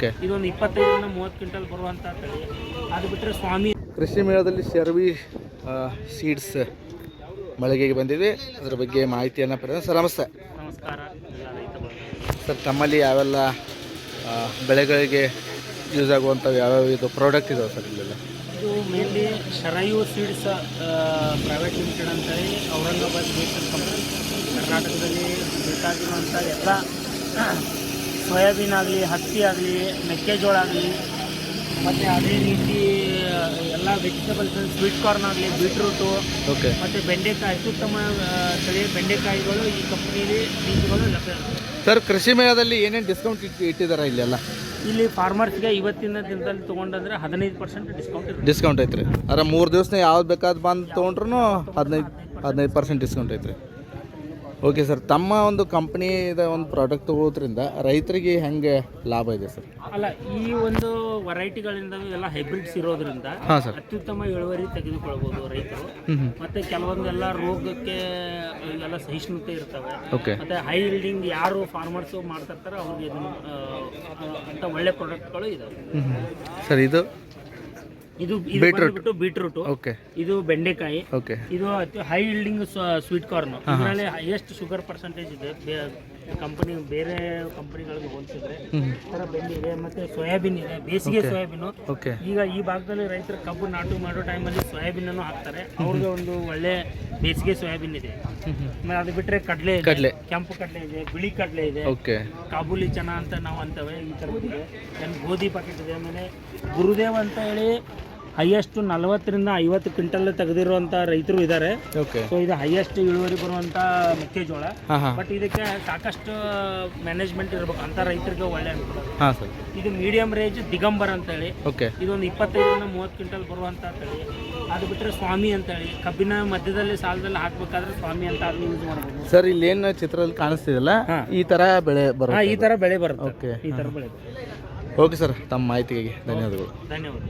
ಇದೊಂದು ಇಪ್ಪತ್ತೈದರಿಂದ ಮೂವತ್ತು ಕ್ವಿಂಟಲ್ ಬರುವಂಥ ತಳಿ. ಅದು ಬಿಟ್ಟರೆ ಸ್ವಾಮಿ ಕೃಷಿ ಮೇಳದಲ್ಲಿ ಸರ್ವಿ ಸೀಡ್ಸ್ ಮಳಿಗೆಗೆ ಬಂದಿದೆ. ಅದರ ಬಗ್ಗೆ ಮಾಹಿತಿಯನ್ನು ಪಡೆದ ಸರ್ ನಮಸ್ತೆ. ನಮಸ್ಕಾರ. ಎಲ್ಲ ರೈತ ಬಂಧುಗಳು. ಸರ್ ತಮ್ಮಲ್ಲಿ ಯಾವೆಲ್ಲ ಆ, ಬೆಳೆಗಳಿಗೆ ಯೂಸ್ ಆಗುವಂಥ ಯಾವ್ಯಾವ ಇದು ಪ್ರಾಡಕ್ಟ್ ಇದಾವೆ ಸರ್ ಇಲ್ಲೆಲ್ಲ? ಇದು mainly Sharayu seeds private limited ಅಂತೇಳಿ ಔರಂಗಾಬಾದ್ ಬೇಸನ್ ಕಂಪನಿ ಕರ್ನಾಟಕದಲ್ಲಿ ಬೇಕಾಗಿರುವಂಥ ಎಲ್ಲ ಸೋಯಾಬೀನ್ ಆಗಲಿ ಹತ್ತಿ ಆಗಲಿ ಮೆಕ್ಕೆಜೋಳ ಆಗಲಿ ಮತ್ತು ಅದೇ ರೀತಿ ಎಲ್ಲ ವೆಜಿಟೇಬಲ್ಸ್ ಸ್ವೀಟ್ ಕಾರ್ನ್ ಆಗಲಿ ಬೀಟ್ರೂಟು ಓಕೆ ಮತ್ತು ಬೆಂಡೆಕಾಯಿ ಅತ್ಯುತ್ತಮ ಸ್ಥಳೀಯ ಬೆಂಡೆಕಾಯಿಗಳು ಈ ಕಂಪ್ನಿಯಲ್ಲಿ ಬೀಜಗಳು ಲಭ್ಯ ಸರ್ ಕೃಷಿ ಮೇಳದಲ್ಲಿ ಏನೇನು ಡಿಸ್ಕೌಂಟ್ ಇಟ್ಟು ಇಟ್ಟಿದ್ದಾರೆ ಇಲ್ಲೆಲ್ಲ ಇಲ್ಲಿ ಫಾರ್ಮರ್ಸ್ಗೆ ಇವತ್ತಿನ ದಿನದಲ್ಲಿ ತೊಗೊಂಡಂದ್ರೆ ಹದಿನೈದು ಪರ್ಸೆಂಟ್ ಡಿಸ್ಕೌಂಟ್ ಇರುತ್ತೆ. ಡಿಸ್ಕೌಂಟ್ ಐತ್ರಿ. ಅದ್ರ ಮೂರು ದಿವಸ ಯಾವ್ದು ಬೇಕಾದ್ ಬಂದು ತೊಗೊಂಡ್ರು ಹದಿನೈದು ಹದಿನೈದು ಪರ್ಸೆಂಟ್ ಡಿಸ್ಕೌಂಟ್ ಐತ್ರಿ. ಓಕೆ ಸರ್ ತಮ್ಮ ಒಂದು ಕಂಪ್ನಿದ ಒಂದು ಪ್ರಾಡಕ್ಟ್ ತಗೊಳ್ಳೋದ್ರಿಂದ ರೈತರಿಗೆ ಹೆಂಗೆ ಲಾಭ ಇದೆ ಸರ್ ಅಲ್ಲ ಈ ಒಂದು ವೆರೈಟಿಗಳಿಂದ ಎಲ್ಲ ಹೈಬ್ರಿಡ್ಸ್ ಇರೋದ್ರಿಂದ ಹಾಂ ಸರ್ ಅತ್ಯುತ್ತಮ ಇಳುವರಿ ತೆಗೆದುಕೊಳ್ಬೋದು ರೈತರು. ಮತ್ತೆ ಕೆಲವೊಂದೆಲ್ಲ ರೋಗಕ್ಕೆ ಎಲ್ಲ ಸಹಿಷ್ಣುತೆ ಇರ್ತವೆ. ಮತ್ತೆ ಹೈ ಇಲ್ಡಿಂಗ್ ಯಾರು ಫಾರ್ಮರ್ಸ್ ಮಾಡ್ತಾರೆ ಅವ್ರಿಗೆ ಅಂತ ಒಳ್ಳೆ ಪ್ರಾಡಕ್ಟ್ಗಳು ಇದಾವೆ. ಸರ್ ಇದು ಇದು ಇದು. ಬಂದ್ಬಿಟ್ಟು ಬೀಟ್ರೂಟ್ ಓಕೆ ಇದು ಬೆಂಡೆಕಾಯಿ. ಓಕೆ ಇದು ಅತಿ ಹೈ ಇಲ್ಡಿಂಗ್ ಸ್ವೀಟ್ ಕಾರ್ನ್ ಇದರಲ್ಲಿ ಹೈಯೆಸ್ಟ್ ಶುಗರ್ ಪರ್ಸೆಂಟೇಜ್ ಇದೆ. ಕಂಪನಿ ಬೇರೆ ಕಂಪನಿಗಳಿಗೆ ಹೋಲಿಸಿದ್ರೆ ಥರ ಬೆಂಡೆ ಇದೆ ಮತ್ತೆ ಸೋಯಾಬೀನ್ ಇದೆ. ಬೇಸಿಗೆ ಸೋಯಾಬೀನು ಓಕೆ ಈಗ ಈ ಭಾಗದಲ್ಲಿ ರೈತರು ಕಬ್ಬು ನಾಟು ಮಾಡೋ ಟೈಮಲ್ಲಿ ಸೋಯಾಬೀನ್ ಅನ್ನು ಹಾಕ್ತಾರೆ. ಅವ್ರಿಗೆ ಒಂದು ಒಳ್ಳೆ ಬೇಸಿಗೆ ಸೋಯಾಬೀನ್ ಇದೆ. ಅದು ಬಿಟ್ಟರೆ ಕಡಲೆ ಕಡಲೆ. ಕೆಂಪು ಕಡಲೆ ಇದೆ ಬಿಳಿ ಕಡಲೆ ಇದೆ. ಕಾಬೂಲಿ ಚನ ಅಂತ ನಾವು ಅಂತವೆ ಈ ಥರದ್ದು ಗೋಧಿ ಪಾಕೆಟ್ ಇದೆ. ಆಮೇಲೆ ಗುರುದೇವ್ ಅಂತ ಹೇಳಿ ಹೈಯೆಸ್ಟ್ ನಲವತ್ತರಿಂದ ಐವತ್ತು ಕ್ವಿಂಟಲ್ ತೆಗೆದಿರುವಂತ ರೈತರು ಇದ್ದಾರೆ ಓಕೆ ಸೊ ಇದು ಹೈಯೆಸ್ಟ್ ಇಳುವರಿ ಬರುವಂತ ಮೆಕ್ಕೆಜೋಳ ಹಾಂ ಹಾಂ. ಬಟ್ ಇದಕ್ಕೆ ಸಾಕಷ್ಟು ಮ್ಯಾನೇಜ್ಮೆಂಟ್ ಇರಬೇಕು. ಅಂತ ರೈತರಿಗೆ ಒಳ್ಳೆ ಅನುಕೂಲ. ಹಾಂ ಸರ್. ಇದು ಮೀಡಿಯಂ ರೇಂಜ್ ದಿಗಂಬರ್ ಅಂತೇಳಿ. ಓಕೆ ಇದೊಂದು ಇಪ್ಪತ್ತೈದರಿಂದ ಮೂವತ್ತು ಕ್ವಿಂಟಲ್ ಬರುವಂತ ತಳಿ. ಅದು ಬಿಟ್ಟರೆ ಸ್ವಾಮಿ ಅಂತೇಳಿ. ಕಬ್ಬಿನ ಮಧ್ಯದಲ್ಲಿ ಸಾಲದಲ್ಲಿ ಹಾಕಬೇಕಾದ್ರೆ ಸ್ವಾಮಿ ಅಂತ ಅದನ್ನ ಯೂಸ್ ಮಾಡಬಹುದು ಸರ್ ಇಲ್ಲೇನು ಚಿತ್ರದಲ್ಲಿ ಕಾಣಿಸ್ತಿದಲ್ಲ. ಈ ತರ ಬೆಳೆ ಹಾಂ ಬರುತ್ತೆ ಈ ತರ ಬೆಳೆ ಬರುತ್ತೆ. ಓಕೆ ಈ ತರ ಬೆಳೆ ಓಕೆ ಸರ್ ತಮ್ಮ ಮಾಹಿತಿಗೆ ಧನ್ಯವಾದಗಳು. ಧನ್ಯವಾದ